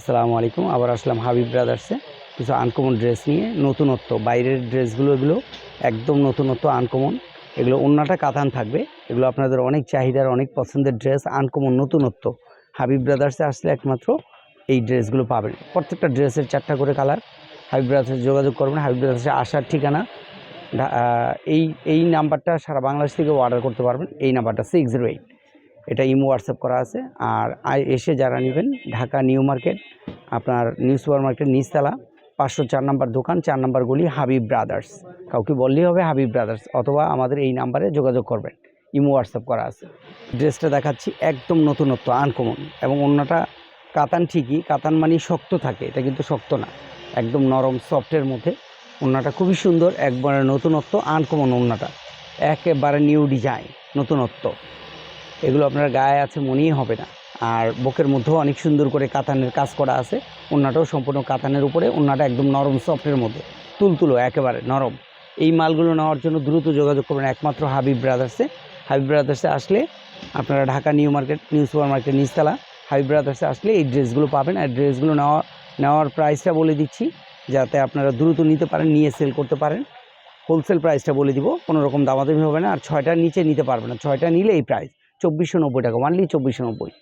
আসসালামু আলাইকুম, আবার আসলাম হাবিব ব্রাদার্সে কিছু আনকমন ড্রেস নিয়ে, নতুনত্ব, বাইরের ড্রেসগুলো এগুলো একদম নতুনত্ব আনকমন এগুলো অন্যটা কাতান থাকবে। এগুলো আপনাদের অনেক চাহিদার, অনেক পছন্দের ড্রেস আনকমন নতুনত্ব। হাবিব ব্রাদার্সে আসলে একমাত্র এই ড্রেসগুলো পাবেন। প্রত্যেকটা ড্রেসের চারটা করে কালার হাবিব ব্রাদার্সে যোগাযোগ করবেন। হাবিব ব্রাদার্সে আসার ঠিকানা এই এই নাম্বারটা সারা বাংলাদেশ থেকে অর্ডার করতে পারবেন। এই নাম্বারটা সিক্স জিরো এইট এটা ইমো হোয়াটসঅ্যাপ করা আছে। আর এসে যারা নেবেন, ঢাকা নিউ মার্কেট, আপনার নিউ সুপার মার্কেট নিচতলা, পাঁচশো চার নাম্বার দোকান, চার নাম্বার গলি, হাবিব ব্রাদার্স। কাউকে বললেই হবে হাবিব ব্রাদার্স, অথবা আমাদের এই নাম্বারে যোগাযোগ করবেন। ইমো হোয়াটসঅ্যাপ করা আছে। ড্রেসটা দেখাচ্ছি, একদম নতুনত্ব আনকমন এবং অন্যটা, কাতান ঠিকই, কাতান মানে শক্ত থাকে, এটা কিন্তু শক্ত না। একদম নরম সফটের মধ্যে। ওড়নাটা খুবই সুন্দর, একবারে নতুনত্ব আনকমন ওড়নাটা একেবারে নিউ ডিজাইন নতুনত্ব। এগুলো আপনার গায়ে আছে মনেই হবে না। আর বুকের মধ্যেও অনেক সুন্দর করে কাতানের কাজ করা আছে। ওড়নাটাও সম্পূর্ণ কাতানের উপরে, ওড়নাটা একদম নরম, সফটের মধ্যে। তুলতুলো, একেবারে নরম। এই মালগুলো নেওয়ার জন্য দ্রুত যোগাযোগ করবেন একমাত্র হাবিব ব্রাদার্সে হাবিব ব্রাদার্সে আসলে আপনারা Dhaka new market, new super market নিচতলা হাবিব ব্রাদার্সে আসলে এই ড্রেসগুলো পাবেন। আর ড্রেসগুলো নেওয়া, নেওয়ার প্রাইসটা বলে দিচ্ছি, যাতে আপনারা দ্রুত নিতে পারেন, নিয়ে সেল করতে পারেন। হোলসেল প্রাইসটা বলে দিব কোনো রকম দামাদামি হবে না। আর ছয়টার নিচে নিতে পারবে না। ছয়টা নিলে এই প্রাইস চব্বিশশো নব্বই টাকা ওয়ানলি চব্বিশশো নব্বই।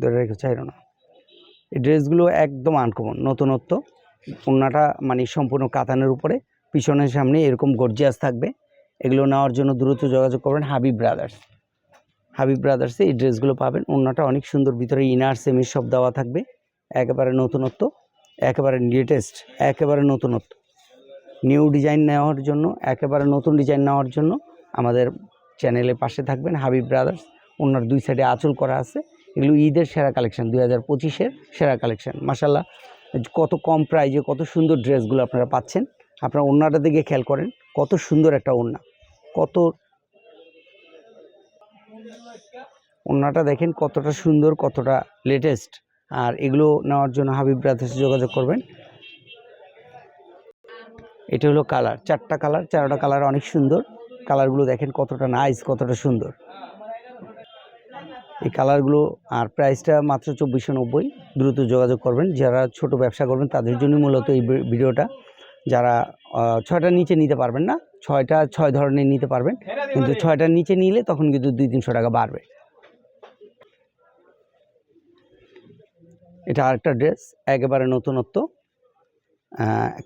ধরে রেখে, চাইল না। এই ড্রেসগুলো একদম আনকমন নতুনত্ব। ওড়নাটা মানে সম্পূর্ণ কাতানের উপরে, পিছনের সামনে এরকম গর্জিয়াস থাকবে। এগুলো নেওয়ার জন্য দ্রুত যোগাযোগ করবেন হাবিব ব্রাদার্স হাবিব ব্রাদার্সে এই ড্রেসগুলো পাবেন। ওড়নাটা অনেক সুন্দর, ভিতরে ইনার সেমির সব দেওয়া থাকবে। একেবারে নতুনত্ব, একেবারে লেটেস্ট একেবারে নতুনত্ব। নিউ ডিজাইন নেওয়ার জন্য, একেবারে নতুন ডিজাইন নেওয়ার জন্য আমাদের চ্যানেলের পাশে থাকবেন হাবিব ব্রাদার্স। ওনার দুই সাইডে আঁচল করা আছে। এগুলো ঈদের সেরা কালেকশান, দুই হাজার পঁচিশের সেরা কালেকশন। মাসাল্লাহ কত কম প্রাইজে কত সুন্দর ড্রেসগুলো আপনারা পাচ্ছেন। আপনারা ওড়নাটা দিকে খেয়াল করেন, কত সুন্দর একটা ওড়না। কত ওড়নাটা দেখেন কতটা সুন্দর, কতটা লেটেস্ট আর এগুলো নেওয়ার জন্য হাবিব ব্রাদার্সে যোগাযোগ করবেন। এটা হলো কালার, চারটা কালার চারটা কালার অনেক সুন্দর। কালারগুলো দেখেন কতটা নাইস কতটা সুন্দর। এই কালারগুলো আর প্রাইসটা মাত্র চব্বিশশো নব্বই। দ্রুত যোগাযোগ করবেন। যারা ছোট ব্যবসা করবেন, তাদের জন্য মূলত এই ভিডিওটা। যারা ছয়টার নিচে নিতে পারবেন না, ছয়টা ছয় ধরনের নিতে পারবেন। কিন্তু ছয়টার নিচে নিলে তখন কিন্তু দুই তিনশো টাকা বাড়বে। এটা আরেকটা ড্রেস একেবারে নতুনত্ব।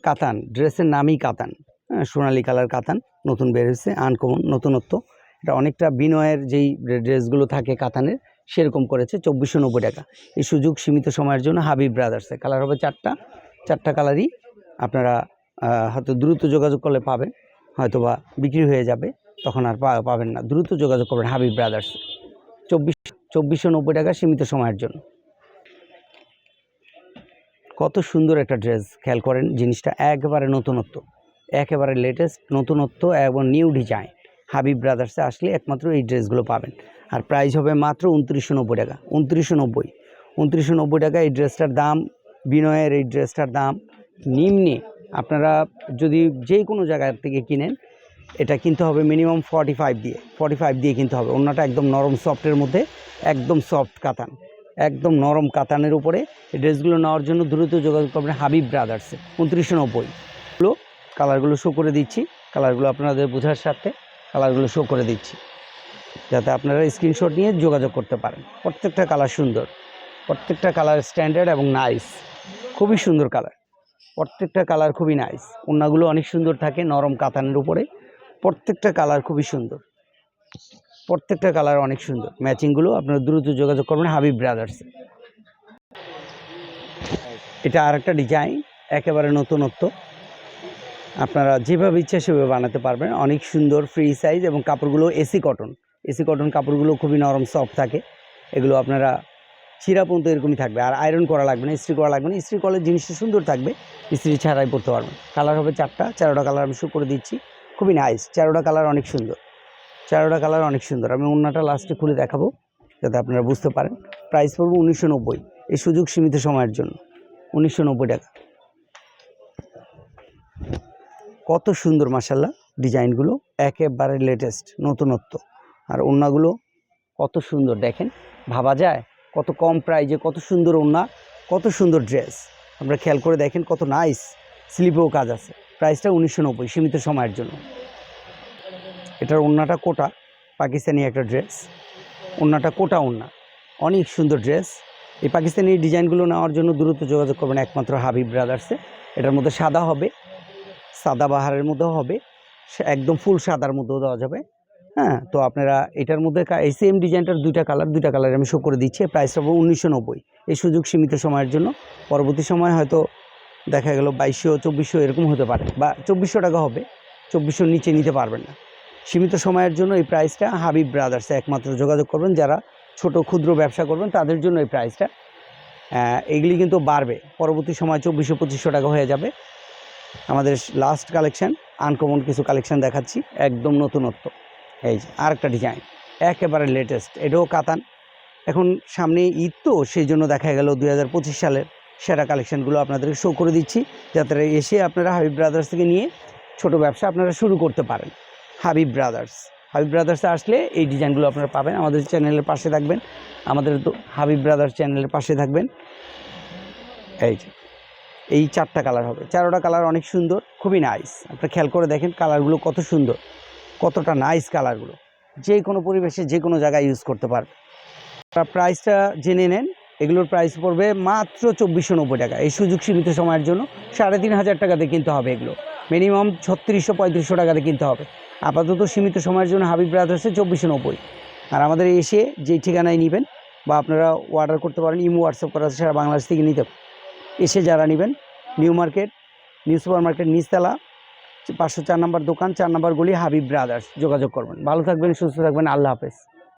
কাতান ড্রেসের নামই কাতান। সোনালি কালার কাতান নতুন বের হয়েছে আনকমন নতুনত্ব। এটা অনেকটা বিনয়ের যেই ড্রেসগুলো থাকে কাতানের, সেরকম করেছে, চব্বিশশো নব্বই টাকা। এই সুযোগ সীমিত সময়ের জন্য হাবিব ব্রাদার্সে কালার হবে চারটা চারটা কালারই আপনারা হয়তো দ্রুত যোগাযোগ করলে পাবেন হয়তো বা বিক্রি হয়ে যাবে, তখন আর পাবেন না। দ্রুত যোগাযোগ করবেন হাবিব ব্রাদার্স চব্বিশ, চব্বিশশো নব্বই টাকা সীমিত সময়ের জন্য। কত সুন্দর একটা ড্রেস, খেয়াল করেন, জিনিসটা একবারে নতুনত্ব। একেবারে লেটেস্ট নতুনত্ব এবং নিউ ডিজাইন হাবিব ব্রাদার্সে আসলে একমাত্র এই ড্রেসগুলো পাবেন। আর প্রাইস হবে মাত্র উনত্রিশশো নব্বই টাকা। উনত্রিশশো নব্বই। উনত্রিশশো নব্বই টাকা এই ড্রেসটার দাম, বিনয়ের এই ড্রেসটার দাম নিম্নে আপনারা যদি যে কোনো জায়গার থেকে কিনেন, এটা কিনতে হবে মিনিমাম ফর্টি ফাইভ দিয়ে। ফর্টি ফাইভ দিয়ে কিনতে হবে। অন্যটা একদম নরম সফটের মধ্যে, একদম সফট কাতান। একদম নরম কাতানের উপরে এই ড্রেসগুলো নেওয়ার জন্য দ্রুত যোগাযোগ করবেন হাবিব ব্রাদার্সে উনত্রিশশো নব্বই। কালারগুলো শো করে দিচ্ছি। কালারগুলো আপনাদের বোঝার সাথে কালারগুলো শো করে দিচ্ছি। যাতে আপনারা স্ক্রিনশট নিয়ে যোগাযোগ করতে পারেন। প্রত্যেকটা কালার সুন্দর। প্রত্যেকটা কালার স্ট্যান্ডার্ড এবং নাইস খুবই সুন্দর কালার। প্রত্যেকটা কালার খুবই নাইস ওড়নাগুলো অনেক সুন্দর থাকে নরম কাতানের উপরে। প্রত্যেকটা কালার খুবই সুন্দর। প্রত্যেকটা কালার অনেক সুন্দর। ম্যাচিংগুলো আপনারা দ্রুত যোগাযোগ করবেন হাবিব ব্রাদার্সে এটা আর একটা ডিজাইন একেবারে নতুনত্ব। আপনারা যেভাবে ইচ্ছা সেভাবে বানাতে পারবেন। অনেক সুন্দর ফ্রি সাইজ এবং কাপড়গুলো এসি কটন এসি কটন কাপড়গুলো খুবই নরম সফট থাকে। এগুলো আপনারা চিরা পর্যন্ত এরকমই থাকবে। আর আয়রন করা লাগবে না, ইস্ত্রি করা লাগবে না। ইস্ত্রি করলে জিনিসটা সুন্দর থাকবে। ইস্ত্রি ছাড়াই পরতে পারবেন। কালার হবে চারটা। চারোটা কালার আমি শো করে দিচ্ছি। খুবই নাইস চারোটা কালার অনেক সুন্দর। চারোটা কালার অনেক সুন্দর। আমি অন্যটা লাস্টে খুলে দেখাবো, যাতে আপনারা বুঝতে পারেন। প্রাইস পড়বে উনিশশো নব্বই। এই সুযোগ সীমিত সময়ের জন্য। উনিশশো নব্বই টাকা। কত সুন্দর মাসাল্লাহ ডিজাইনগুলো, একেবারে লেটেস্ট নতুনত্ব। আর ওড়নাগুলো কত সুন্দর, দেখেন, ভাবা যায়? কত কম প্রাইজে কত সুন্দর ওড়না কত সুন্দর ড্রেস আপনারা খেয়াল করে দেখেন কত নাইস স্লিপেও কাজ আছে। প্রাইসটা উনিশশো নব্বই, সীমিত সময়ের জন্য। এটার ওড়নাটা কোটা, পাকিস্তানি একটা ড্রেস ওড়নাটা কোটা ওড়না অনেক সুন্দর ড্রেস এই পাকিস্তানি ডিজাইনগুলো নেওয়ার জন্য দ্রুত যোগাযোগ করবেন একমাত্র হাবিব ব্রাদার্সে এটার মধ্যে সাদা হবে সাদা বাহারের মধ্যেও হবে। একদম ফুল সাদার মধ্যেও দেওয়া যাবে। হ্যাঁ তো আপনারা এটার মধ্যে এই সেম ডিজাইনটার দুইটা কালার দুইটা কালার আমি শো করে দিচ্ছি। প্রাইসটা হবে উনিশশো নব্বই। এই সুযোগ সীমিত সময়ের জন্য। পরবর্তী সময় হয়তো দেখা গেল বাইশশো, চব্বিশশো এরকম হতে পারে বা চব্বিশশো টাকা হবে। চব্বিশশোর নিচে নিতে পারবেন না। সীমিত সময়ের জন্য এই প্রাইসটা হাবিব ব্রাদার্সে একমাত্র যোগাযোগ করবেন। যারা ছোট ক্ষুদ্র ব্যবসা করবেন, তাদের জন্য এই প্রাইসটা এগুলি কিন্তু বাড়বে। পরবর্তী সময় চব্বিশশো, পঁচিশশো টাকা হয়ে যাবে। আমাদের লাস্ট কালেকশন আনকমন কিছু কালেকশন দেখাচ্ছি, একদম নতুনত্ব। এই যে, আরেকটা ডিজাইন একেবারে লেটেস্ট এটাও কাতান। এখন সামনে ঈদ তো, সেই জন্য দেখা গেল দুই হাজার পঁচিশ সালের সেরা কালেকশানগুলো আপনাদেরকে শো করে দিচ্ছি, যাতে এসে আপনারা হাবিব ব্রাদার্স থেকে নিয়ে ছোট ব্যবসা আপনারা শুরু করতে পারেন। হাবিব ব্রাদার্স হাবিব ব্রাদার্সে আসলে এই ডিজাইনগুলো আপনারা পাবেন। আমাদের চ্যানেলের পাশে থাকবেন, আমাদের হাবিব ব্রাদার্স চ্যানেলের পাশে থাকবেন। এই যে এই চারটা কালার হবে। চারোটা কালার অনেক সুন্দর, খুবই নাইস আপনারা খেয়াল করে দেখেন কালারগুলো কত সুন্দর, কতটা নাইস কালারগুলো যে কোনো পরিবেশে, যে কোনো জায়গায় ইউজ করতে পারবে প্রাইসটা জেনে নেন, এগুলোর প্রাইস পড়বে মাত্র চব্বিশশো নব্বই টাকা। এই সুযোগ সীমিত সময়ের জন্য সাড়ে তিন হাজার টাকাতে কিনতে হবে এগুলো। মিনিমাম ছত্রিশশো পঁয়ত্রিশশো টাকাতে কিনতে হবে। আপাতত সীমিত সময়ের জন্য হাবিব ব্রাদার্সে চব্বিশশো নব্বই। আর আমাদের এসে যেই ঠিকানায় নেবেন বা আপনারা অর্ডার করতে পারেন, ইমো হোয়াটসঅ্যাপ করা আছে, সারা বাংলাদেশ থেকে নিতে এসে যারা নেবেন, new market, new super market নিচতলা, পাঁচশো চার নম্বর দোকান, চার নম্বর গলি, হাবিব ব্রাদার্স, যোগাযোগ করবেন। ভালো থাকবেন, সুস্থ থাকবেন, আল্লাহ হাফেজ।